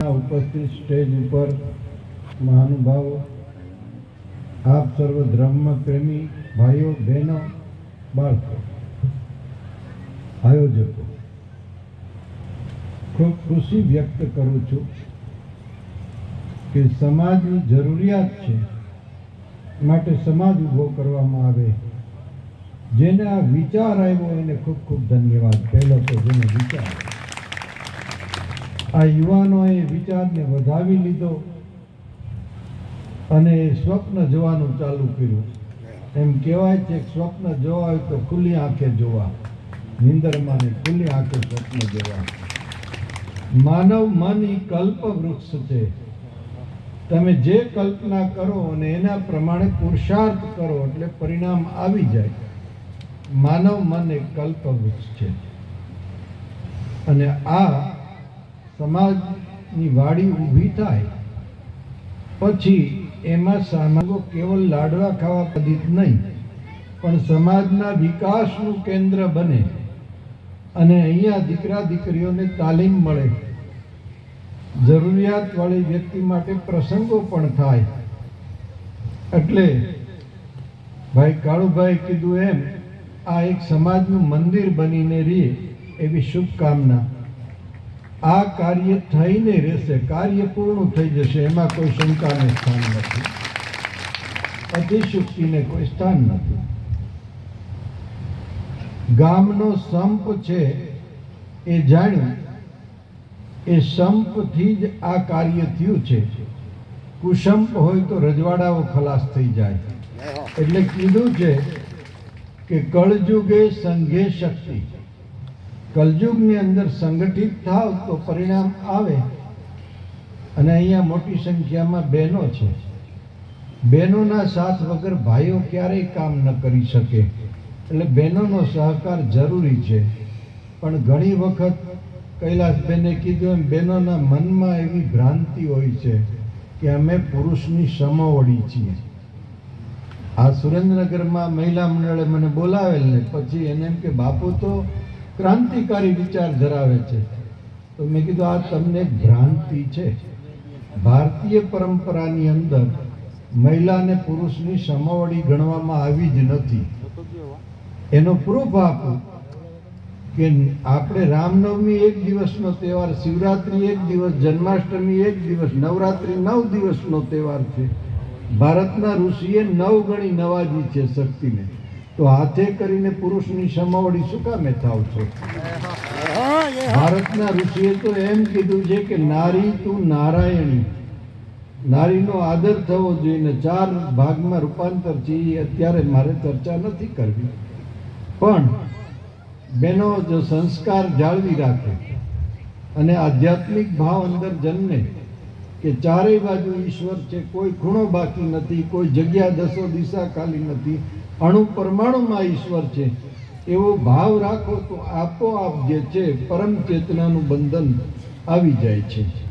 ઉપસ્થિત સ્ટેજ ઉપર મહાનુભાવો, આપ સર્વ ધર્મ પ્રેમી ભાઈઓ, બહેનો, બાળકો, આયોજકો, ખૂબ ખુશી વ્યક્ત કરું છું કે સમાજની જરૂરિયાત છે માટે સમાજ ઊભો કરવામાં આવે જેને આ વિચાર આવ્યો એને ખૂબ ખૂબ ધન્યવાદ પહેલો તો જેને વિચાર. આ યુવાનોએ વિચારને વધાવી લીધો અને સ્વપ્ન જોવાનું ચાલુ કર્યું. એમ કહેવાય છે સ્વપ્ન જોવા હોય તો ખુલ્લી આંખે જોવા. નિંદરમાં ખુલ્લી આંખે સ્વપ્ન જોવા. માનવ મન એ કલ્પ વૃક્ષ છે. તમે જે કલ્પના કરો અને એના પ્રમાણે પુરુષાર્થ કરો એટલે પરિણામ આવી જાય. માનવ મન એક કલ્પ વૃક્ષ છે. અને આ સમાજની વાડી ઊભી થાય, પછી એમાં સામાજિકો કેવલ લાડવા ખાવા પદિત નહીં, પણ સમાજના વિકાસનું કેન્દ્ર બને અને અહીંયા દીકરા દીકરીઓને તાલીમ મળે. જરૂરિયાતવાળી વ્યક્તિ માટે પ્રસંગો પણ થાય. એટલે ભાઈ કાળુભાઈ કીધું એમ, આ એક સમાજનું મંદિર બનીને રહે એવી શુભકામના. આ કાર્ય થઈને રહેશે કાર્ય પૂર્ણ થઈ જશે એમાં કોઈ શંકાને સ્થાન નથી. અતિશુક્તિને કોઈ સ્થાન નથી. ગામનો સંપ છે એ જાણ્યું એ સંપથી જ આ કાર્ય થયું છે. કુસંપ હોય તો રજવાડાઓ ખલાસ થઈ જાય. એટલે કીધું છે કે કળજુગે સંઘે શક્તિ. કલયુગની અંદર સંગઠિત થાવ તો પરિણામ આવે. અને અહીંયા મોટી સંખ્યામાં બહેનો છે. બહેનોના સાથ વગર ભાઈઓ ક્યારેય કામ ન કરી શકે. એટલે બહેનોનો સહકાર જરૂરી છે. પણ ઘણી વખત કૈલાસબેને કીધું એમ, બહેનોના મનમાં એવી ભ્રાંતિ હોય છે કે અમે પુરુષની સમોવડી છીએ. આ સુરેન્દ્રનગરમાં મહિલા મંડળે મને બોલાવેલ ને પછી એને એમ કે, બાપુ, તો ક્રાંતિકારી વિચાર ધરાવે છે. તો મેં કીધું, આ તમને ભ્રાંતિ છે. ભારતીય પરંપરાની અંદર મહિલાને પુરુષની સમોવડી ગણવામાં આવી જ નથી. એનો પ્રૂફ આપું કે આપણે રામનવમી એક દિવસનો તહેવાર, શિવરાત્રી એક દિવસ, જન્માષ્ટમી એક દિવસ, નવરાત્રી નવ દિવસનો તહેવાર છે. ભારતના ઋષિએ નવ ગણી નવાજી છે શક્તિને. તો હાથે કરીને પુરુષની સમાવડી શું કામે થાવ છો? ભારતના ઋષિએ તો એમ કીધું છે કે નારી તું નારાયણી. નારીનો આદર થવો જોઈએ ચાર ભાગમાં રૂપાંતર છે એ અત્યારે મારે ચર્ચા નથી કરવી. પણ બેનો જો સંસ્કાર જાળવી રાખે અને આધ્યાત્મિક ભાવ અંદર જન્મે કે ચારેય બાજુ ઈશ્વર છે, કોઈ ખૂણો બાકી નથી, કોઈ જગ્યા દસો દિશા ખાલી નથી અણુ પરમાણુમાં ઈશ્વર છે. એવો ભાવ રાખો તો આપોઆપ જે છે પરમ ચેતનાનું બંધન આવી જાય છે.